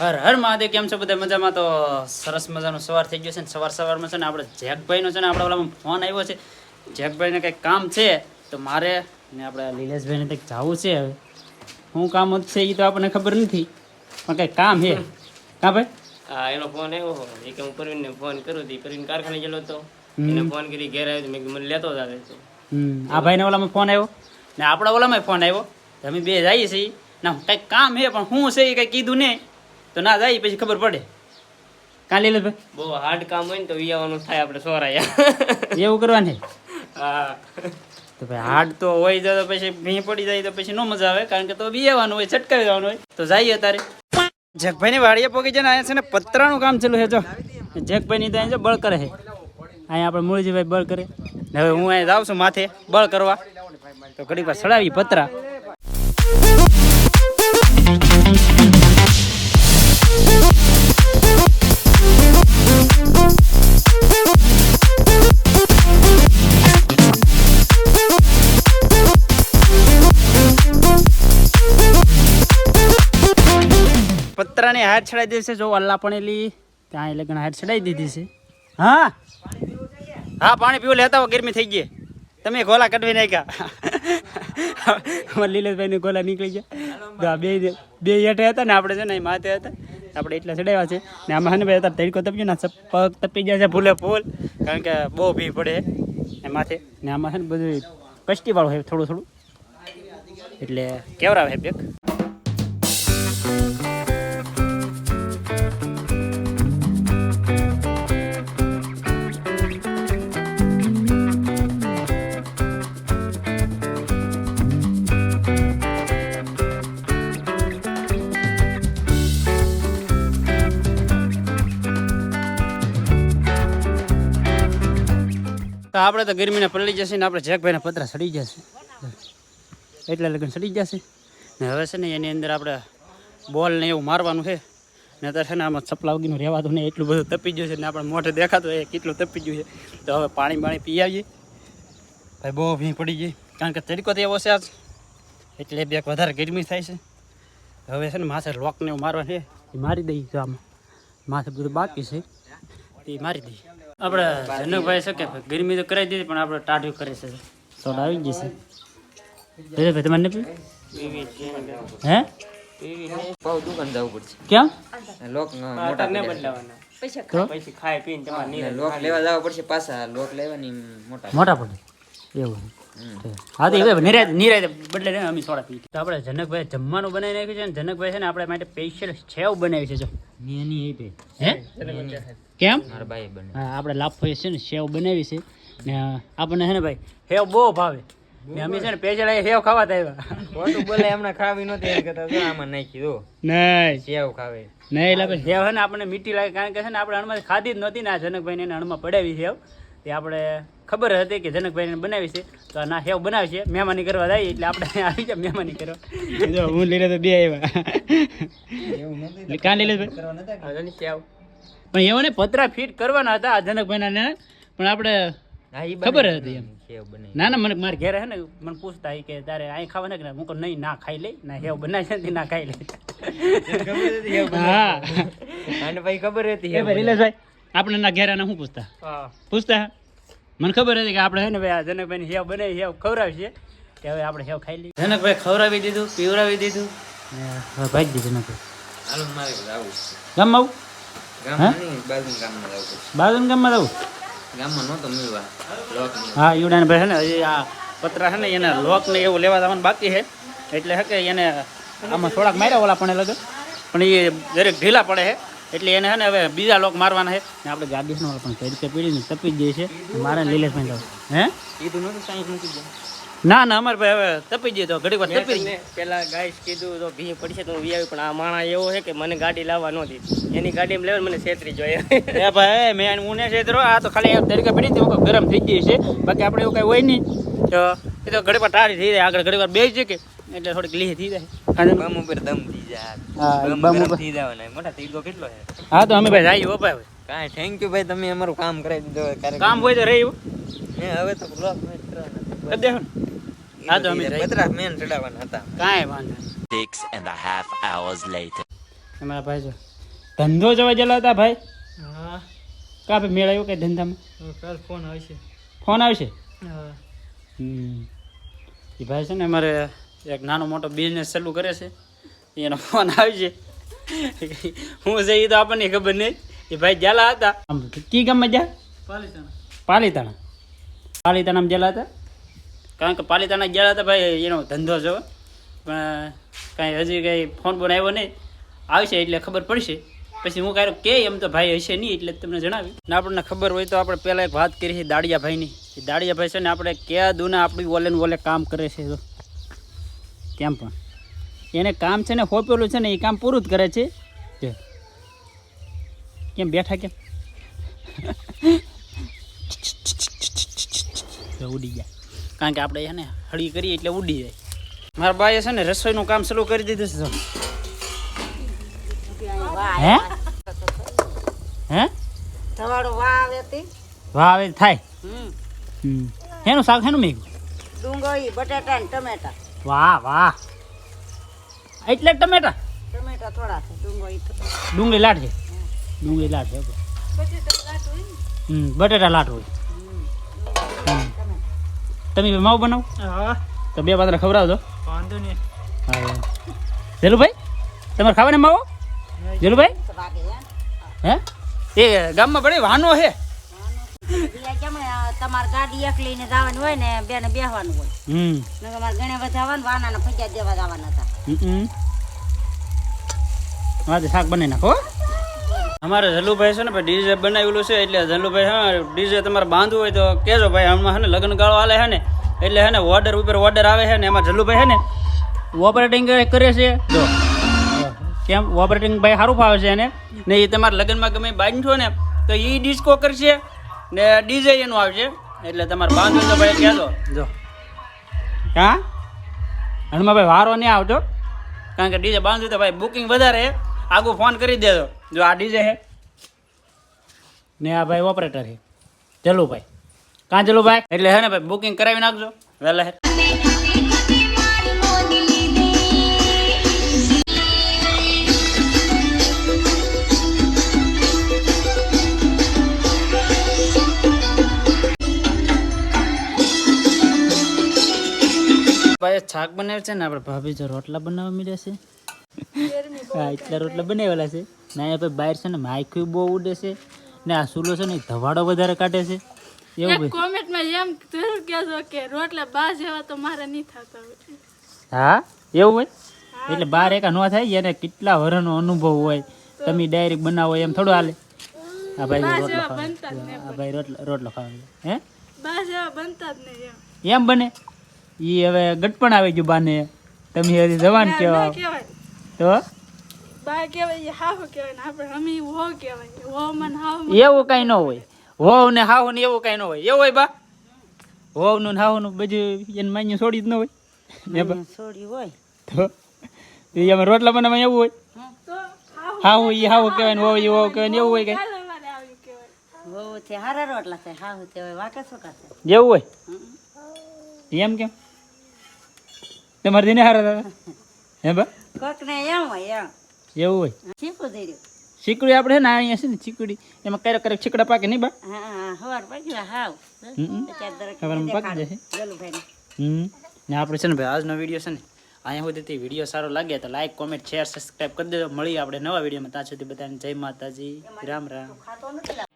હર હર મહાદેવ કેમ છો બધા મજામાં? તો સરસ મજાનો સવાર થઈ ગયો છે ને સવાર સવારમાં છે ને આપણે જેકભાઈનો છે ને આપણે ઓલામાં ફોન આવ્યો છે. જેકભાઈને કંઈક કામ છે તો મારે ને આપણે લીલેશભાઈને કંઈક જવું છે હવે. શું કામ છે એ તો આપણને ખબર નથી પણ કંઈક કામ છે. કાં ભાઈ? હા એનો ફોન આવ્યો એ કે હું પ્રવીણને ફોન કરું હતી પ્રવીણ કારખાને ગયેલો હતો. એને ફોન કરી ઘેર આવ્યો તો મેં મને લેતો જ આવે આ ભાઈને ઓલામાં ફોન આવ્યો? ને આપણા ઓલામાં ફોન આવ્યો? અમે બે જઈએ છીએ. ના કંઈક કામ છે પણ શું છે એ કંઈ કીધું નહીં. તો ના જાય પછી ખબર પડે. કાં ભાઈ? બહુ હાર્ડ કામ હોય ને તો વિયાવાનું થાય આપણે સોરાયા. એવું કરવાને હા. તો ભાઈ હાર્ડ તો હોય તો પછી ભીં પડી જાય તો પછી નો મજા આવે કારણ કે તો બીવાનું હોય છટકાવી દેવાનું હોય. તો જઈએ તારે. જગભાઈની વાડીએ પોકી છે ને અહીંયા છે ને પતરાનું કામ ચાલુ છે જો. જગભાઈની ત્યાં જો બળ કરે છે. અહીંયા આપણે મૂળજીભાઈ બળ કરે. હવે હું અહીંયા જાઉં છું માથે બળ કરવા. તો ઘડી વાર સડાવી પતરા. પતરાની હાથ ચડાવી દેશે. જો અલ્લા પણેલી ત્યાં લગન હાથ ચડાવી દીધી છે. હા? હા, પાણી પીવું લેતા ગરમી થઈ ગઈ. તમે ગોલા કઢવી નાખ્યા. અમારા લીલેશભાઈની ગોલા નીકળી ગયા. બે બે હેઠે હતા ને આપણે છે ને માથે હતા. આપણે એટલા ચડાવ્યા છે. ને આમાં હને ને ભાઈ તડકો તપ્યો ને, આ પગ તપી ગયા છે ભૂલે ફૂલ કારણ કે બહુ ભી પડે. ને માથે ને આમાં છે ને બધું કષ્ટીવાળું છે થોડું થોડું. એટલે કેવરા ભાઈ બેક? તો આપણે તો ગરમીને પલળી જશે ને આપણે જેકભાઈના પતરા સડી જશે. એટલે લગન સડી જશે. ને હવે છે ને એની અંદર આપણે બોલ ને એવું મારવાનું છે. ને અત્યારે છે ને આમાં ચપલા વગીનું રહેવાતું નહીં, એટલું બધું તપી ગયું છે ને આપણે મોઢે દેખાતું એ કેટલું તપી ગયું છે. તો હવે પાણી પાણી પી આવીએ. ભાઈ બહુ ભીં પડી ગઈ. કારણ કે તડકો તો એવો છે આજ. એટલે બે વધારે ગરમી થાય છે. હવે છે ને માથે લોકને એવું મારવાનું છે. એ મારી દઈએ તો આમાં. માથે બધું બાકી છે. એ મારી દઈએ આપણે જનકભાઈ શકે ગરમી તો કરાવી દીધી પણ આપણે ટાઢું કરે છે. સોડા આવી જશે ભાઈ ભાઈ તમારે નથી હે પીવી? દુકાન જવું પડશે ક્યાં લોક મોટા પાટા ને બદલાવાના તો? પછી પીને તમારે લોક લેવા જવા પડશે પાછા લોક લેવાની મોટા મોટા પડે. એવું હા તો હવે નિરાય નિરાય બદલે ને અમે સોડા પી. તો આપણે જનકભાઈ જમવાનું બનાવી નાખ્યું છે ને જનકભાઈ છે ને આપણે માટે સ્પેશિયલ છેવ બનાવી છે જો. એની એ બે હે? કેમ? મારા ભાઈ બને હા આપણે લાફો છે ને સેવ બનાવી છે. ને આપણને છે ને ભાઈ સેવ બહુ ભાવે. ને અમે છે ને પેજળ સેવ ખાવા આવ્યા ખોટું બોલે એમને ખાવી નહોતી એમ કહેતા જો આમાં નાખી દો. નહીં. સેવ ખાવે. નહીં એટલે આપણે સેવ છે ને આપણને મીઠી લાગે કારણ કે છે ને આપણે અણમાં ખાધી જ નહોતી ને આ જનકભાઈને એને અણમાં પડાવી સેવ. તે આપણે ખબર હતી કે જનકભાઈને બનાવી છે. તો ના હેવ બનાવી છે. મહેમાની કરવા જાય એટલે આપણે આવી જાય મહેમાની કરવા. જો હું લઈને તો બે આવ્યા. કાં લઈ સેવ. પણ એવો ને પતરા ફિટ કરવાના હતા આ જનકભાઈના ને. પણ આપણે ખબર હતી એમ. ના ના મને મારે ઘેરે હે ને મને પૂછતા કે તારે અહીં ખાવાના કે ના? હું કહું નહીં ના ખાઈ લઈ ના હેવ બનાવી છે ના ખાઈ લઈ હા. અને ભાઈ ખબર હતી એ ભાઈ નિલેશભાઈ આપણે ના ઘેરાના શું પૂછતા? હા. પૂછતા? મને ખબર હતી કે આપણે છે ને ભાઈ આ જનકભાઈ હેવ બને હેવ ખવડાવીએ કે હવે આપણે હેવ ખાઈ લઈએ. જનકભાઈ ખવડાવી દીધું પીવડાવી દીધું. હવે ભાઈ દીધું જનકભાઈ. હાલો મારે જાવું ગામમાં આવું? બાજુના ગામમાં બાજુના ગામમાં આવું ગામમાં નહોતો મળવા. હા ઈવડાને ભાઈ છે ને હજી આ પતરા છે ને એને લોક ને એવું લેવા જવાનું બાકી છે. એટલે હે કે એને આમાં થોડાક માર્યા ઓલા પણ એ લગન. પણ એ દરેક ઢીલા પડે છે. એટલે એને હે ને હવે બીજા લોક મારવાના છે. ને આપણે ગાડી છે પણ કઈ રીતે પીડીને તપી જ છે મારે લીલેશભાઈ જાવ હે કીધું નતું સાઈઠ મૂકી દે ના ના અમારે ભાઈ હવે તપી જઈએ તો ઘડી વાર તપી પેલા ગાઈસ કીધું તો ભી પડશે તો વી આવી પણ આ માણા એવો છે કે મને ગાડી લાવવા નહોતી એની ગાડીમાં લેવા મને છેતરી જોઈએ એ ભાઈ મેં હું ને છેતરો આ તો ખાલી તરીકે પડી હતી ગરમ થઈ ગઈ છે. બાકી આપણે એવું કઈ હોય નહીં. તો એ તો ઘડી વાર ટાળી થઈ જાય આગળ ઘડી વાર બેસી કે એટલે થોડીક લીહ થઈ જાય. અને બમ ઉપર દમ હા, બમ બમ ગરમ ઉપર. થઈ જવાના મોટા તીર્થો કેટલો છે? હા તો અમે ભાઈ જઈએ ભાઈ કાંઈ થેન્ક યુ ભાઈ તમે અમારું કામ કરાવી દીધો. કામ હોય તો રહ્યું હવે તો બ્લોગ કરી દેખો હા તો અમે. મેન ચડાવવાના હતા. કાંઈ વાંધો and a half hours later. અમારા ભાઈ જો ધંધો જવા ગયેલા હતા ભાઈ? હા. કા ભાઈ મેળ આવ્યો કઈ ધંધામાં કાલ ફોન આવશે. ફોન આવશે? હા. એ ભાઈ છે ને અમારે એક નાનો મોટો બિઝનેસ ચાલુ કરે છે. એનો ફોન આવશે. હું છે એ તો આપણને ખબર નહીં. એ ભાઈ જ્યાલા હતા. આમ કી ગામમાં જ્યાં પાલિતાણા. પાલીતાણા. પાલીતાણામાં ગયેલા હતા? કારણ કે પાલીતાણા ગયા હતા ભાઈ એનો ધંધો છે પણ કાંઈ હજી કાંઈ ફોન બોન આવ્યો નહીં. આવશે એટલે ખબર પડશે. પછી હું કાંઈ કે એમ તો ભાઈ હશે નહીં એટલે તમને જણાવી ને આપણને ખબર હોય તો આપણે પહેલાં એક વાત કરી છે દાડિયાભાઈની. એ દાડિયાભાઈ છે ને આપણે ક્યાં દુના આપણી ઓલે ને ઓલે કામ કરે છે તો. કેમ પણ? એને કામ છે ને હોપેલું છે ને એ કામ પૂરું જ કરે છે. કેમ બેઠા કેમ? ઉડી જાય કારણ કે આપણે એને હળી કરીએ એટલે ઉડી જાય. મારા બાએ છે ને રસોઈનું કામ શરૂ કરી દીધું છે હે? હે? તમારો વાવે હતી વાહ થાય. હમ. હમ. એનું શાક એનું મેઘ ડુંગળી બટાટા ને ટમેટા. વાહ વાહ. એટલે જ ટમેટા? ટમેટા થોડા છે ડુંગળી ડુંગળી લાટ છે ડુંગળી લાટ છે હમ બટેટા લાટ હોય. હમ. તમે માવ બનાવો? હા. તો બે પાત્ર ખવડાવજો. વાંધો નહીં. હા જેલુભાઈ તમારે ખાવાને માવો? જેલુભાઈ? વાગે હે હે? એ ગામમાં બડી વાનો છે. બીજા કેમ અ, તમારે ગાડી એક લઈને જવાનું હોય ને બેને બેહવાનું હોય. હમ. ઘણા બધા આવવાનું વાના ને ફજ્યા દેવા જવાના હતા. હા તો શાક બનાવી નાખો હો. અમારે જલુભાઈ છે ને ભાઈ ડીજે બનાવેલું છે એટલે જલુભાઈ હા ડીજે તમારે બાંધવું હોય તો કહેજો ભાઈ આમાં હે ને લગ્ન ગાળો હાલે છે ને એટલે હે ને ઓર્ડર ઉપર ઓર્ડર આવે છે ને એમાં જલુભાઈ હે ને ઓપરેટિંગ કરે છે. જો કેમ ઓપરેટિંગ ભાઈ સારું ફાવે છે એને. ને એ તમારા લગ્નમાં ગમે બાંધશો ને તો એ ડિસ્કો કરશે ને ડીજે એનું આવશે. એટલે તમારે બાંધવું તો ભાઈ કહેજો. જો. હા? હનુમા ભાઈ વારો નહીં આવતો. કારણ કે ડીજે બાંધ્યું તો ભાઈ બુકિંગ વધારે. આગું ફોન કરી દેજો. જો આ ડીજે છે ને આ ભાઈ ઓપરેટર હે. ચલો ભાઈ કાં ભાઈ એટલે હે ને ભાઈ બુકિંગ કરાવી નાખજો. વહેલા હે. ભાઈ શાક બનાવે છે ને આપણે ભાભી જો રોટલા બનાવવા મળ્યા છે. હા એટલા રોટલા બનાવેલા છે. ને અહીંયા ભાઈ બહાર છે ને માઇક્યુ બહુ ઉડે છે. ને આ સુલો છે ને ધવાડો વધારે કાઢે છે. એવું કોમેન્ટમાં એમ જરૂર કહેજો કે રોટલા બા જેવા તો મારે નહીં થતા હા? એવું હોય? એટલે બાર એકા ન થાય એને કેટલા વરનો અનુભવ હોય. તમે ડાયરેક્ટ બનાવો એમ થોડું હાલે. આ ભાઈ રોટલો ખાવા. ભાઈ રોટલો રોટલો ખાવા હે? બા જેવા બનતા જ નહીં એમ બને? ઈ હવે ગટપણ આવી ગયું બાને. તમે હજી જવાન કેવા કહેવાય. તો એવું કઈ ન હોય. હોવ ને હાવ ને એવું કઈ ન હોય. એવું હોય બા? હોવનું હાવનું બધું એને માન્યું છોડી જ ન હોય. ને બા છોડી હોય. તો? એ રોટલા બનાવવા એવું હોય? હાવ ઈ હાવ કહેવાય ને હોવ ઈ હોવ કહેવાય ને એવું હોય કઈ? જેવું હોય? એમ કેમ? તમારે દીને હારા દાદા? હે બા? કોક ને એમ હોય એમ. એવું હોય? શીખું થઈ ચીકડી આપણે છે ને અહીંયા છે ને ચીકડી. એમાં ક્યારેક ક્યારેક ચીકડા પાકે નહીં બા? હા હવાર પાકી હાવ. હમ. હવારમાં પાકી જશે હમ. ને આપણે છે ને ભાઈ આજનો વીડિયો છે ને અહીંયા સુધીથી વીડિયો સારો લાગે તો લાઈક કોમેન્ટ શેર સબસ્ક્રાઈબ કરી દેજો. મળીએ આપણે નવા વિડીયોમાં. ત્યાં સુધી બધાને જય માતાજી. રામ રામ.